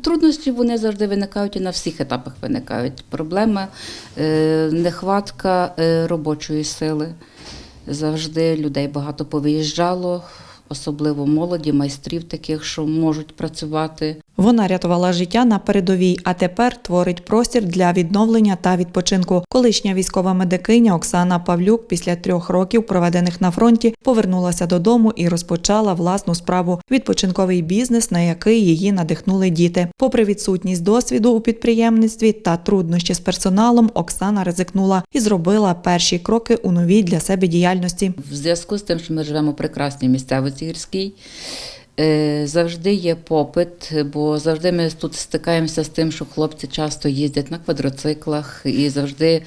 Труднощі вони завжди виникають і на всіх етапах виникають. Проблема е, нехватка е, робочої сили. Завжди людей багато повиїжджало, особливо молоді, майстрів таких, що можуть працювати. Вона рятувала життя на передовій, а тепер творить простір для відновлення та відпочинку. Колишня військова медикиня Оксана Павлюк після трьох років, проведених на фронті, повернулася додому і розпочала власну справу відпочинковий бізнес, на який її надихнули діти. Попри відсутність досвіду у підприємництві та труднощі з персоналом, Оксана ризикнула і зробила перші кроки у новій для себе діяльності. В зв'язку з тим, що ми живемо в прекрасній місцевості гірській, завжди є попит, бо завжди ми тут стикаємося з тим, що хлопці часто їздять на квадроциклах і завжди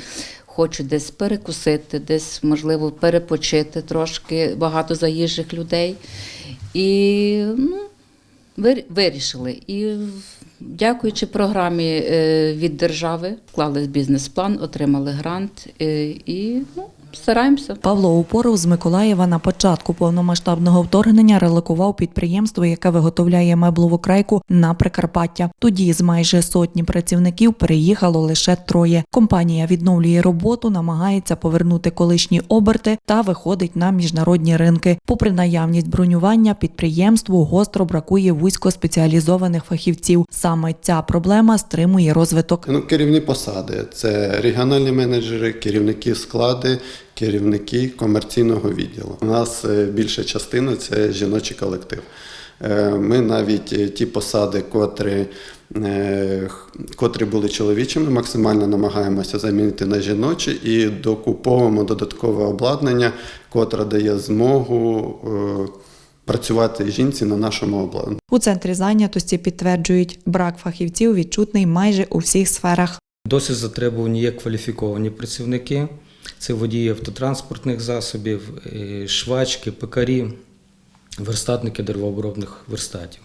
хочуть десь перекусити, десь, можливо, перепочити трошки, багато заїжджих людей. І ну, вирішили. І дякуючи програмі е, від держави, вклали бізнес-план, отримали грант е, і ну, стараємося. Павло Упоров з Миколаєва на початку повномасштабного вторгнення релокував підприємство, яке виготовляє меблову крайку на Прикарпаття. Тоді з майже сотні працівників переїхало лише троє. Компанія відновлює роботу, намагається повернути колишні оберти та виходить на міжнародні ринки. Попри наявність бронювання, підприємству гостро бракує вузькоспеціалізованих фахівців. Саме ця проблема стримує розвиток. Ну, керівні посади це регіональні менеджери, керівники склади, керівники комерційного відділу. У нас е, більша частина це жіночий колектив. Е, Ми навіть е, ті посади, котрі, котрі були чоловічими, максимально намагаємося замінити на жіночі і докуповуємо додаткове обладнання, котре дає змогу працювати жінці на нашому обладнанні. У центрі зайнятості підтверджують, брак фахівців відчутний майже у всіх сферах. Досить затребувані є кваліфіковані працівники. Це водії автотранспортних засобів, е, швачки, пекарі, верстатники деревообробних верстатів.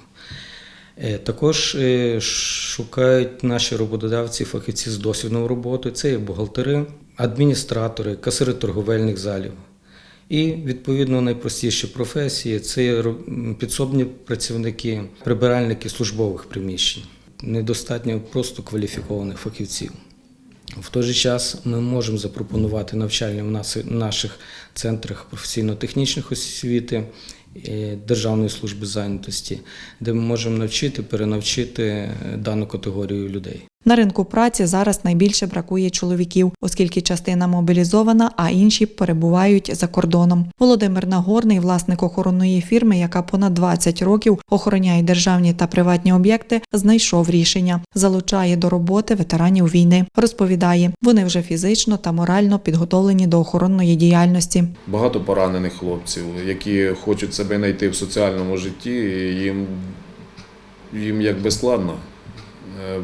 Е, Також е, шукають наші роботодавці фахівці з досвідом роботи. Це є бухгалтери, адміністратори, касири торговельних залів. І відповідно найпростіші професії це підсобні працівники, прибиральники службових приміщень. Недостатньо просто кваліфікованих фахівців. В той же час ми можемо запропонувати навчальні в наших центрах професійно-технічних освіти е, Державної служби зайнятості, де ми можемо навчити, перенавчити е, дану категорію людей. На ринку праці зараз найбільше бракує чоловіків, оскільки частина мобілізована, а інші перебувають за кордоном. Володимир Нагорний, власник охоронної фірми, яка понад 20 років охороняє державні та приватні об'єкти, знайшов рішення, залучає до роботи ветеранів війни. Розповідає, вони вже фізично та морально підготовлені до охоронної діяльності. Багато поранених хлопців, які хочуть себе знайти в соціальному житті, їм, їм якби складно е,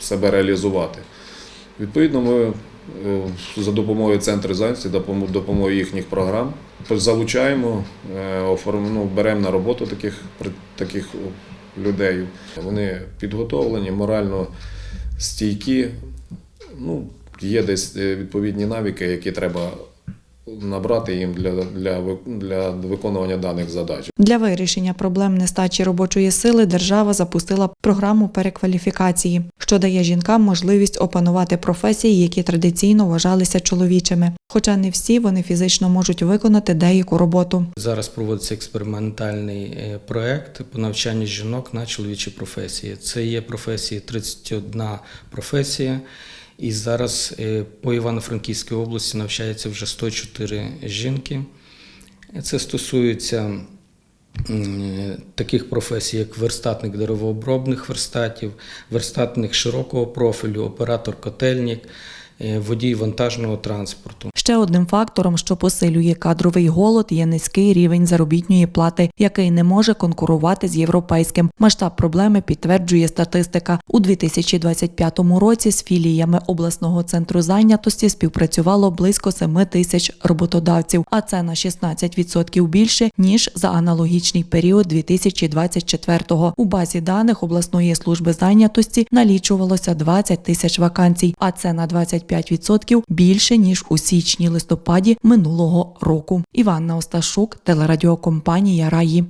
себе реалізувати. Відповідно, ми е, за допомогою центру зайнятості, допомогою їхніх програм залучаємо, е, ну, беремо на роботу таких, таких людей. Вони підготовлені, морально стійкі. Ну, є десь е, відповідні навики, які треба набрати їм для, для, для виконування даних задач. Для вирішення проблем нестачі робочої сили держава запустила програму перекваліфікації, що дає жінкам можливість опанувати професії, які традиційно вважалися чоловічими. Хоча не всі вони фізично можуть виконати деяку роботу. Зараз проводиться експериментальний е, проект по навчанню жінок на чоловічі професії. Це є професії 31 професія. І зараз е, по Івано-Франківській області навчається вже 104 жінки. Це стосується таких професій, як верстатник деревообробних верстатів, верстатник широкого профілю, оператор котельник, водій вантажного транспорту. Ще одним фактором, що посилює кадровий голод, є низький рівень заробітної плати, який не може конкурувати з європейським. Масштаб проблеми підтверджує статистика. У 2025 році з філіями обласного центру зайнятості співпрацювало близько 7 тисяч роботодавців, а це на 16% більше ніж за аналогічний період 2024-го. У базі даних обласної служби зайнятості налічувалося 20 тисяч вакансій, а це на 25% більше ніж у січні-листопаді минулого року. Іванна Осташук, телерадіокомпанія Раї.